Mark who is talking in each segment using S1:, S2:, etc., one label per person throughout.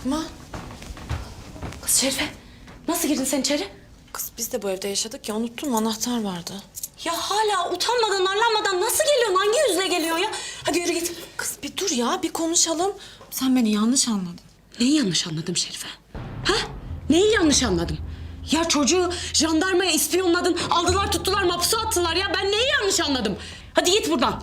S1: Fatma.
S2: Kız Şerife nasıl girdin sen içeri?
S1: Kız biz de bu evde yaşadık ya unuttun mu anahtar vardı.
S2: Ya hala utanmadan arlanmadan nasıl geliyorsun? Hangi yüzle geliyor ya? Hadi yürü git.
S1: Kız bir dur ya bir konuşalım. Sen beni yanlış anladın.
S2: Neyi yanlış anladım Şerife? Ha? Neyi yanlış anladım? Ya çocuğu jandarmaya ispiyonladın, aldılar tuttular, mahpusa attılar ya. Ben neyi yanlış anladım? Hadi git buradan.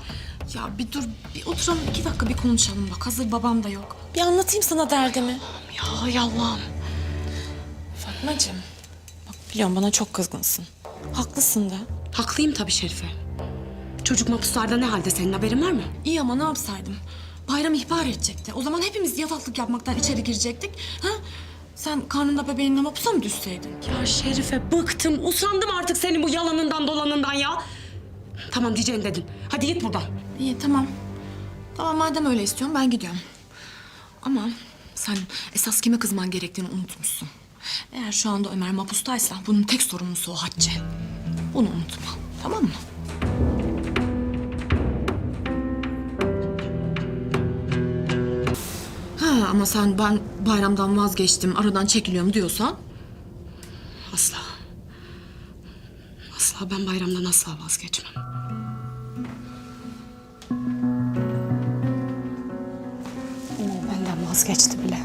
S1: Ya bir dur bir oturalım iki dakika bir konuşalım bak hazır babam da yok. Bir anlatayım sana derdimi.
S2: Ya ya Allah'ım.
S1: Fatmacığım bak biliyorum bana çok kızgınsın. Haklısın da.
S2: Haklıyım tabii Şerife. Çocuk mahpuslarda ne halde senin haberin var mı?
S1: İyi ama ne yapsaydım? Bayram ihbar edecekti. O zaman hepimiz yataklık yapmaktan içeri girecektik. Ha? Sen karnında bebeğinle mapusa mı düşseydin?
S2: Ya Şerife bıktım, usandım artık senin bu yalanından dolanından ya. Tamam diyeceğin dedin. Hadi git buradan.
S1: İyi tamam. Tamam madem öyle istiyorsun ben gidiyorum. Ama sen esas kime kızman gerektiğini unutmuşsun. Eğer şu anda Ömer mapustaysa bunun tek sorumlusu o Hatice. Bunu unutma tamam mı? Ha ama sen ben bayramdan vazgeçtim, aradan çekiliyorum diyorsan...
S2: Asla. Asla ben bayramdan asla vazgeçmem. Vazgeçti bile.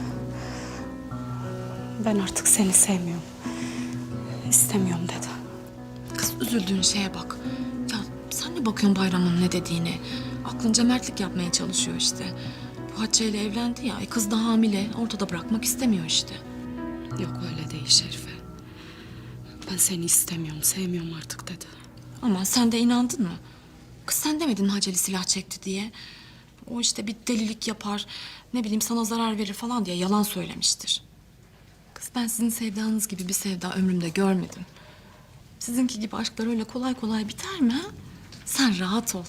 S2: Ben artık seni sevmiyorum. İstemiyorum dedi.
S1: Kız üzüldüğün şeye bak. Ya sen ne bakıyorsun bayramın ne dediğine? Aklın cömertlik yapmaya çalışıyor işte. Bu Hatice ile evlendi ya, e kız da hamile. Ortada bırakmak istemiyor işte.
S2: Yok öyle değil Şerife. Ben seni istemiyorum, sevmiyorum artık dedi.
S1: Ama sen de inandın mı? Kız sen demedin mi Haceli silah çekti diye? O işte bir delilik yapar, ne bileyim sana zarar verir falan diye yalan söylemiştir. Kız ben sizin sevdanız gibi bir sevda ömrümde görmedim. Sizinki gibi aşklar öyle kolay kolay biter mi ha? Sen rahat ol.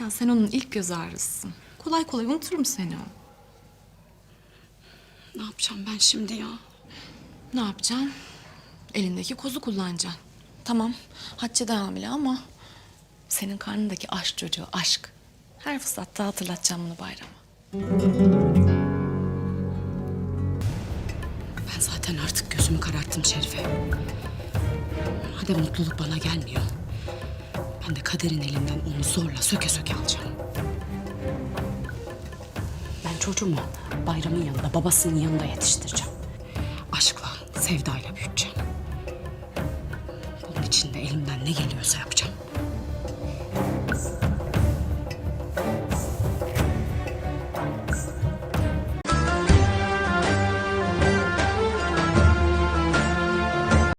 S1: Ya sen onun ilk göz ağrısısın. Kolay kolay unuturum seni o.
S2: Ne yapacağım ben şimdi ya?
S1: Ne yapacaksın? Elindeki kozu kullanacaksın. Tamam, Hatice de hamile ama... ...senin karnındaki aşk çocuğu aşk. Her fırsatta hatırlatacağım bunu bayrama.
S2: Ben zaten artık gözümü kararttım Şerife. Madem mutluluk bana gelmiyor. Ben de kaderin elinden onu zorla söke söke alacağım. Ben çocuğumu bayramın yanında, babasının yanında yetiştireceğim. Aşkla, sevdayla büyüteceğim. Bunun için de elimden ne geliyorsa yapacağım.